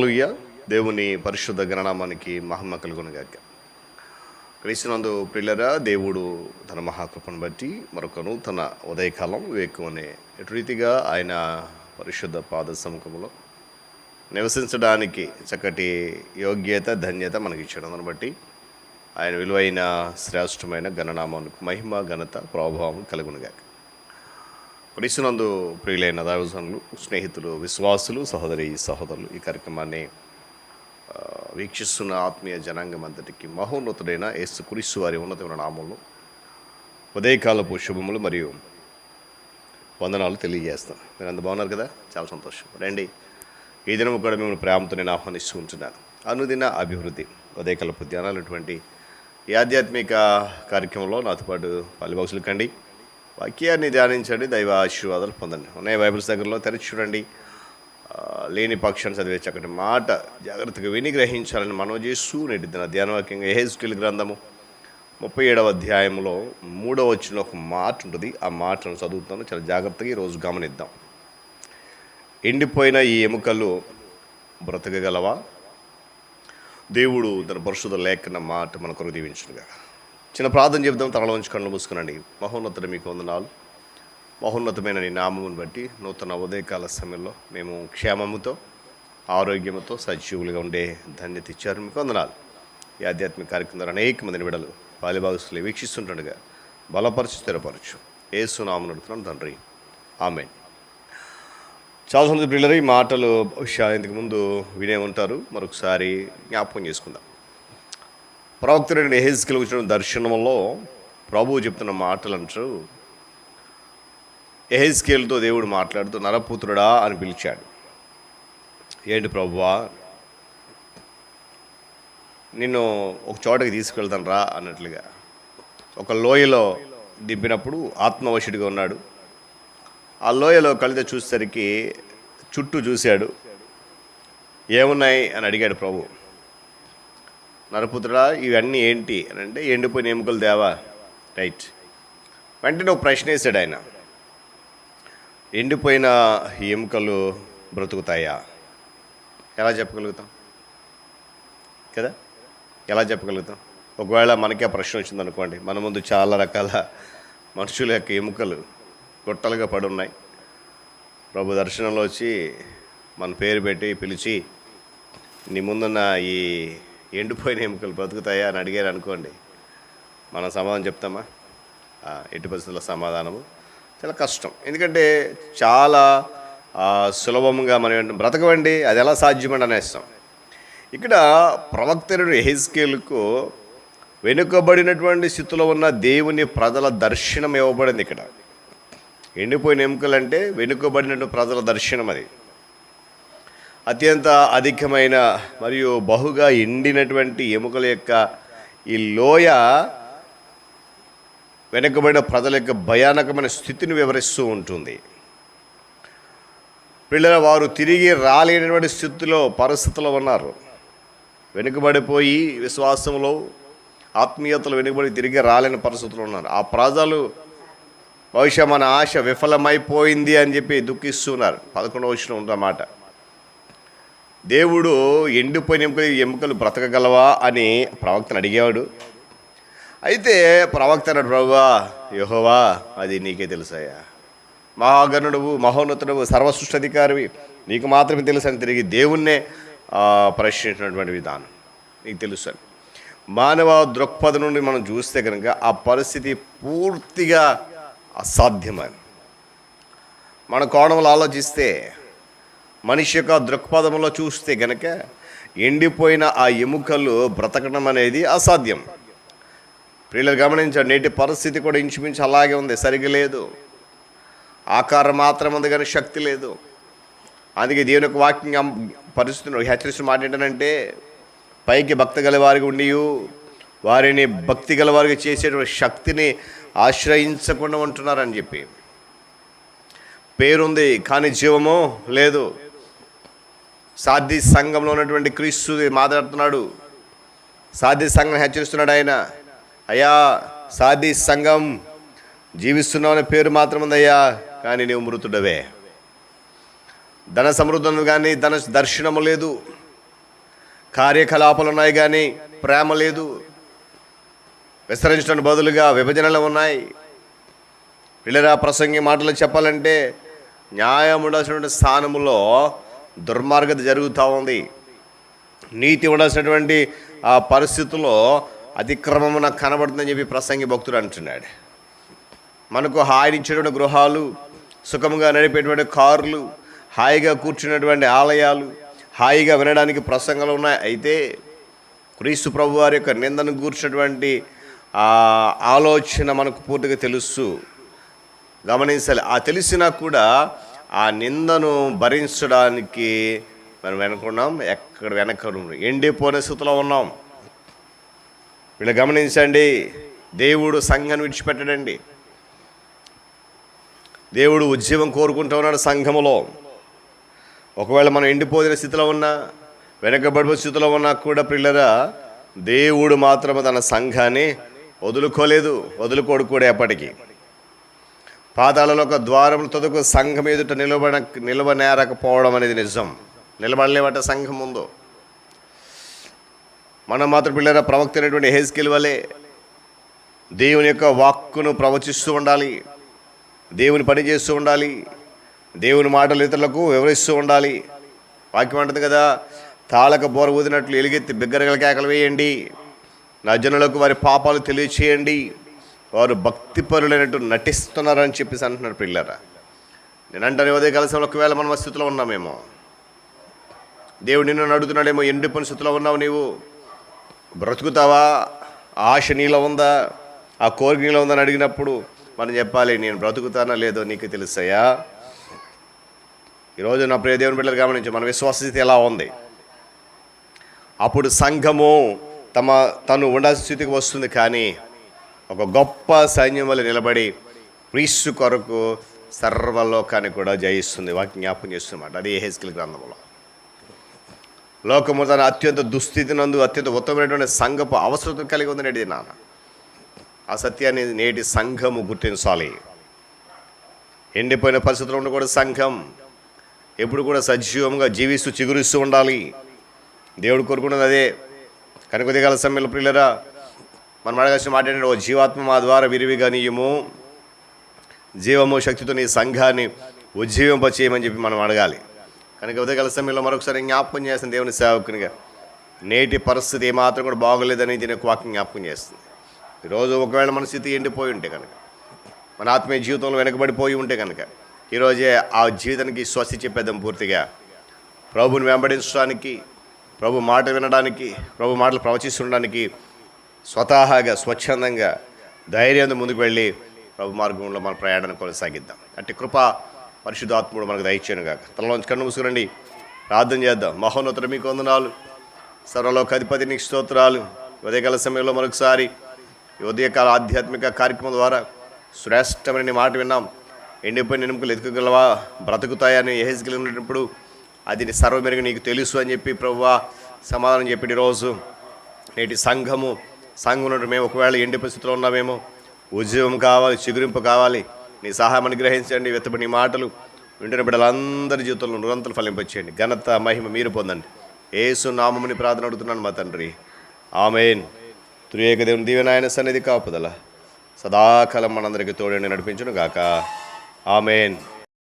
హల్లెలూయా. దేవుని పరిశుద్ధ గణనామానికి మహిమ కలుగునుగాక. క్రీస్తునందు ప్రిల్లరా దేవుడు తన మహాకృపను బట్టి మరొక నూతన ఉదయకాలం వివేకం అనే ఎటు రీతిగా ఆయన పరిశుద్ధ పాద సముఖంలో నివసించడానికి చక్కటి యోగ్యత ధన్యత మనకి ఇచ్చడం. దాన్ని బట్టి ఆయన విలువైన శ్రేష్టమైన గణనామానికి మహిమ ఘనత ప్రభావం కలుగునుగాక. క్రీస్తునందు ప్రియులైన దైవజనులు స్నేహితులు విశ్వాసులు సహోదరి సహోదరులు ఈ కార్యక్రమాన్ని వీక్షిస్తున్న ఆత్మీయ జనాంగం అంతటికి మహోన్నతుడైన యేసు కురిసు వారి ఉన్నతమైన నామంలో ఉదయకాలపు శుభములు మరియు వందనాలు తెలియజేస్తాను. మీరు అంత బాగున్నారు కదా? చాలా సంతోషం. రండి. ఈ దినం కూడా మిమ్మల్ని ప్రేమతో నేను ఆహ్వానిస్తూ ఉంటున్నాను. అనుదిన అభివృద్ధి ఉదయకాలపు ధ్యానాలటువంటి ఈ ఆధ్యాత్మిక కార్యక్రమంలో నాతో పాటు పల్లెబాక్సులు కండి. వాక్యాన్ని ధ్యానించండి దైవ ఆశీర్వాదాలు పొందండి. ఉన్నాయి బైబిల్స్ దగ్గరలో తెరిచి చూడండి. లేని పక్షాన్ని చదివే చక్కటి మాట జాగ్రత్తగా విని గ్రహించాలని మనం చేస్తూ నేటి దిన ధ్యానవాక్యంగా ఎహెస్కిల్ గ్రంథము ముప్పై ఏడవ అధ్యాయంలో మూడవ వచ్చిన ఒక మాట ఉంటుంది. ఆ మాటను చదువుతాను. చాలా జాగ్రత్తగా ఈరోజు గమనిద్దాం. ఎండిపోయిన ఈ ఎముకలు బ్రతకగలవా? దేవుడు తన పరిశుద్ధ లేఖన మాట మన కొరకు దీవించునుగా చిన్న ప్రార్థన చెబుదాం తలలో ఉంచి కళ్ళు మూసుకునండి. మహోన్నతుడు మీకు వందనాలు. మహోన్నతమైన నీ నామమును బట్టి నూతన ఉదయకాల సమయంలో మేము క్షేమముతో ఆరోగ్యముతో సజీవులుగా ఉండే ధన్యత ఇచ్చారు. మీకు వందనాలు. ఈ ఆధ్యాత్మిక కార్యక్రమం ద్వారా అనేక మందిని విడలు బాలిభాగస్తులు వీక్షిస్తుంటుండగా బలపరచు స్థిరపరచు. ఏసు నామను అడుగుతున్నాను తండ్రి. ఆమె చాలా పిల్లలు ఈ మాటలు బహుశా ఇంతకు ముందు వినే ఉంటారు. మరొకసారి జ్ఞాపకం చేసుకుందాం. ప్రవక్తుడైన ఎహెజ్కిల్ వచ్చిన దర్శనంలో ప్రభువు చెప్తున్న మాటలు అంటారు ఎహెజ్కేల్తో దేవుడు మాట్లాడుతూ నరపుత్రుడా అని పిలిచాడు. ఏంటి ప్రభువా? నిన్ను ఒక చోటకి తీసుకెళ్తాను రా అన్నట్లుగా. ఒక లోయలో దింపినప్పుడు ఆత్మవశుడిగా ఉన్నాడు. ఆ లోయలో కలిత చూసేసరికి చుట్టూ చూశాడు. ఏమున్నాయి? అని అడిగాడు ప్రభు. నరపుత్రుడా ఇవన్నీ ఏంటి అని అంటే ఎండిపోయిన ఎముకలు దేవా? రైట్. వెంటనే ఒక ప్రశ్న వేశాడు ఆయన. ఎండిపోయిన ఈ ఎముకలు బ్రతుకుతాయా? ఎలా చెప్పగలుగుతాం? కదా? ఎలా చెప్పగలుగుతాం? ఒకవేళ మనకే ప్రశ్న వచ్చింది అనుకోండి మన ముందు చాలా రకాల మనుషుల యొక్క ఎముకలు గుట్టలుగా పడున్నాయి. ప్రభు దర్శనంలో వచ్చి మన పేరు పెట్టి పిలిచి నీ ముందున్న ఈ ఎండిపోయిన ఎముకలు బ్రతుకుతాయా అని అడిగారు అనుకోండి. మనం సమాధానం చెప్తామా? ఎట్టి పరిస్థితుల్లో సమాధానము. చాలా కష్టం. ఎందుకంటే చాలా సులభంగా మనం బ్రతకవండి అది ఎలా సాధ్యమండి అనేస్తాం ఇక్కడ ప్రవక్తరుడు హెజ్కేల్కు వెనుకబడినటువంటి స్థితిలో ఉన్న దేవుని ప్రజల దర్శనం ఇవ్వబడింది ఇక్కడ. ఎండిపోయిన ఎముకలు అంటే వెనుకబడినటువంటి ప్రజల దర్శనం అది. అత్యంత అధికమైన మరియు బహుగా ఎండినటువంటి ఎముకల యొక్క ఈ లోయ వెనుకబడిన ప్రజల యొక్క భయానకమైన స్థితిని వివరిస్తూ ఉంటుంది. పిల్లల వారు తిరిగి రాలేనటువంటి స్థితిలో పరిస్థితులు ఉన్నారు. వెనుకబడిపోయి విశ్వాసంలో ఆత్మీయతలు వెనుకబడి తిరిగి రాలేని పరిస్థితులు ఉన్నారు. ఆ ప్రజలు బహుశా మన ఆశ విఫలమైపోయింది అని చెప్పి దుఃఖిస్తున్నారు. పదకొండవ వచ్చిన ఉందన్నమాట దేవుడు ఎండిపోయిన ఎముకలు ఎముకలు బ్రతకగలవా అని ప్రవక్తను అడిగాడు అయితే ప్రవక్త అన్నాడు ప్రభువా యహోవా అది నీకే తెలుసాయా మహాగణుడువు మహోన్నతుడువు సర్వసృష్టాధికారివి నీకు మాత్రమే తెలుసు అని తిరిగి దేవుణ్ణే ప్రశ్నించినటువంటి విధానం. నీకు తెలుసు మానవ దృక్పథం నుండి మనం చూస్తే కనుక ఆ పరిస్థితి పూర్తిగా అసాధ్యమని. మన కోణంలో ఆలోచిస్తే మనిషి యొక్క దృక్పథంలో చూస్తే గనక ఎండిపోయిన ఆ ఎముకలు బ్రతకడం అనేది అసాధ్యం. ప్రియులు గమనించండి నేటి పరిస్థితి కూడా ఇంచుమించు అలాగే ఉంది సరిగా లేదు. ఆకారం మాత్రం ఉంది కానీ శక్తి లేదు. అందుకే దేవుని యొక్క వాక్యం పరిస్థితులు హెచ్చరిస్తున్న మాట ఏంటంటే పైకి భక్తి గల వారికి ఉండి వారిని భక్తి గల వారికి చేసేటువంటి శక్తిని ఆశ్రయించకుండా ఉంటున్నారని చెప్పి. పేరుంది కానీ జీవము లేదు. సాధ్య సంఘంలో ఉన్నటువంటి క్రీస్తు మాట్లాడుతున్నాడు. సాధ్య సంఘం హెచ్చరిస్తున్నాడు ఆయన. అయ్యా సాధ్య సంఘం జీవిస్తున్నావు అనే పేరు మాత్రం ఉందయ్యా కానీ నీవు మృతుడవే. ధన సమృద్ధం కానీ ధన దర్శనము లేదు. కార్యకలాపాలు ఉన్నాయి కానీ ప్రేమ లేదు. విస్తరించడానికి బదులుగా విభజనలు ఉన్నాయి. పిల్లరా ప్రసంగి మాటలు చెప్పాలంటే న్యాయం ఉండాల్సినటువంటి స్థానంలో దుర్మార్గత జరుగుతూ ఉంది. నీతి ఉండాల్సినటువంటి ఆ పరిస్థితుల్లో అతిక్రమం నాకు కనబడుతుందని చెప్పి ప్రసంగి భక్తుడు అంటున్నాడు. మనకు హాయినిచ్చేటువంటి గృహాలు సుఖంగా నడిపేటువంటి కార్లు హాయిగా కూర్చున్నటువంటి ఆలయాలు హాయిగా వినడానికి ప్రసంగాలు ఉన్నాయి. అయితే క్రీస్తు ప్రభు వారి యొక్క నిందను కూర్చున్నటువంటి ఆలోచన మనకు పూర్తిగా తెలుసు. గమనించాలి. ఆ తెలిసినా కూడా ఆ నిందను భరించడానికి మనం వెనుకున్నాం ఎక్కడ వెనక ఎండిపోయిన స్థితిలో ఉన్నాం. వీళ్ళు గమనించండి. దేవుడు సంఘాన్ని విడిచిపెట్టడండి. దేవుడు ఉద్యమం కోరుకుంటూ ఉన్నాడు సంఘములో. ఒకవేళ మనం ఎండిపోయిన స్థితిలో ఉన్నా వెనకబడిన స్థితిలో ఉన్నా కూడా పిల్లరా దేవుడు మాత్రం తన సంఘాన్ని వదులుకోలేదు. వదులుకోడు కూడా ఎప్పటికీ. పాతాళలో ఒక ద్వారం తొదకు సంఘం ఎదుట నిలబడ నిలవనేరకపోవడం అనేది నిజం. నిలబడలేవట సంఘం ఉందో మనం మాత్రం పిల్లల ప్రవక్త అయినటువంటి హెజ్కిల్ వలె దేవుని యొక్క వాక్కును ప్రవచిస్తూ ఉండాలి. దేవుని పని చేస్తూ ఉండాలి. దేవుని మాటలు ఇతరులకు వివరిస్తూ ఉండాలి. వాక్యం అంటుంది కదా తాళక బోర ఊదినట్లు ఎలుగెత్తి బిగ్గరగల కేకలు వేయండి. నా జనులకు వారి పాపాలు తెలియచేయండి. వారు భక్తిపరులైనట్టు నటిస్తున్నారని చెప్పేసి అంటున్నారు పిల్లరా. నేను అంటాను ఉదయ కలసంలో ఒకవేళ మనం స్థితిలో ఉన్నామేమో దేవుడు నిన్ను అడుగుతున్నాడేమో ఎండిపోయిన స్థితిలో ఉన్నావు నీవు బ్రతుకుతావా ఆశ నీలో ఉందా ఆ కోరిక నీలో ఉందని అడిగినప్పుడు మనం చెప్పాలి నేను బ్రతుకుతానా లేదో నీకు తెలుస్తాయా ఈరోజు నా ప్రియ దేవుని బిడ్డలు గమనించి మన విశ్వాసస్థితి ఎలా ఉంది? అప్పుడు సంఘము తమ తను ఉండాల్సిన స్థితికి వస్తుంది కానీ ఒక గొప్ప సైన్యం వల్ల నిలబడి క్రీస్తు కొరకు సర్వలోకాన్ని కూడా జయిస్తుంది వాటిని జ్ఞాపకం చేస్తున్నమాట అది హెస్కిల్ గ్రంథంలో. లోకము తన అత్యంత దుస్థితి నందు అత్యంత ఉత్తమమైనటువంటి సంఘపు అవసరం కలిగి ఉంది నేటి నాన్న. ఆ సత్యాన్ని నేటి సంఘము గుర్తించాలి. ఎండిపోయిన పరిస్థితుల్లో ఉండి కూడా సంఘం. ఎప్పుడు కూడా సజీవంగా జీవిస్తూ చిగురిస్తూ ఉండాలి. దేవుడు కోరుకున్నది అదే. కనుక దిగాల సమ్మెల ప్రియులరా మనం అడగాల్సిన మాట ఏంటంటే ఓ జీవాత్మ మా ద్వారా విరివిగా నీయము జీవము శక్తితో నీ సంఘాన్ని ఉజ్జీవింప చేయమని చెప్పి మనం అడగాలి. కనుక ఉదయకాల సమయంలో మరొకసారి జ్ఞాపకం చేస్తుంది దేవుని సేవకునిగా నేటి పరిస్థితి ఏమాత్రం కూడా బాగోలేదని దీని వాక్యం జ్ఞాపకం చేస్తుంది. ఈరోజు ఒకవేళ మన స్థితి ఎండిపోయి ఉంటే కనుక మన ఆత్మీయ జీవితంలో వెనకబడిపోయి ఉంటే కనుక ఈరోజే ఆ జీవితానికి స్వస్తి చెప్పేద్దాం పూర్తిగా. ప్రభుని వెంబడించడానికి ప్రభు మాట వినడానికి ప్రభు మాటలు ప్రవచిస్తుండడానికి స్వతహాగా స్వచ్ఛందంగా ధైర్యంతో ముందుకు వెళ్ళి ప్రభు మార్గంలో మన ప్రయాణాన్ని కొనసాగిద్దాం. అంటే కృప పరిశుద్ధాత్ముడు మనకు దయచేయను కాక తలలోంచి కన్ను మూసుకురండి. ప్రార్థన చేద్దాం. మహోన్నతుడు మీకు వందనాలు. సర్వలోకాధిపతి నీకు స్తోత్రాలు ఉదయకాల సమయంలో మరొకసారి ఉదయకాల ఆధ్యాత్మిక కార్యక్రమం ద్వారా శ్రేష్టమైన మాట విన్నాం. ఎండిపోయిన ఎనుముకలు ఎదుకగలవా బ్రతుకుతాయని ఏహెజ్గలిగినప్పుడు అది సర్వమెరుగు నీకు తెలుసు అని చెప్పి ప్రభువా సమాధానం చెప్పిన రోజు నేటి సంఘము సంఘం మేము ఒకవేళ ఎండి పరిస్థితిలో ఉన్నామేమో ఉద్యమం కావాలి చిగురింపు కావాలి నీ సహాయం అనుగ్రహించండి వెత్తబడి నీ మాటలు వింటున్న బిడ్డలందరి జీవితంలో నిరంతరం ఫలింపచేయండి ఘనత మహిమ మీరు పొందండి. ఏసు నామముని ప్రార్థన అడుగుతున్నాను మా తండ్రి. ఆమెన్. త్రియేక దేవుని దీవెనాయన సన్నిధి కాపుదల. సదాకాలం మనందరికీ తోడని నడిపించును గాక ఆమెన్.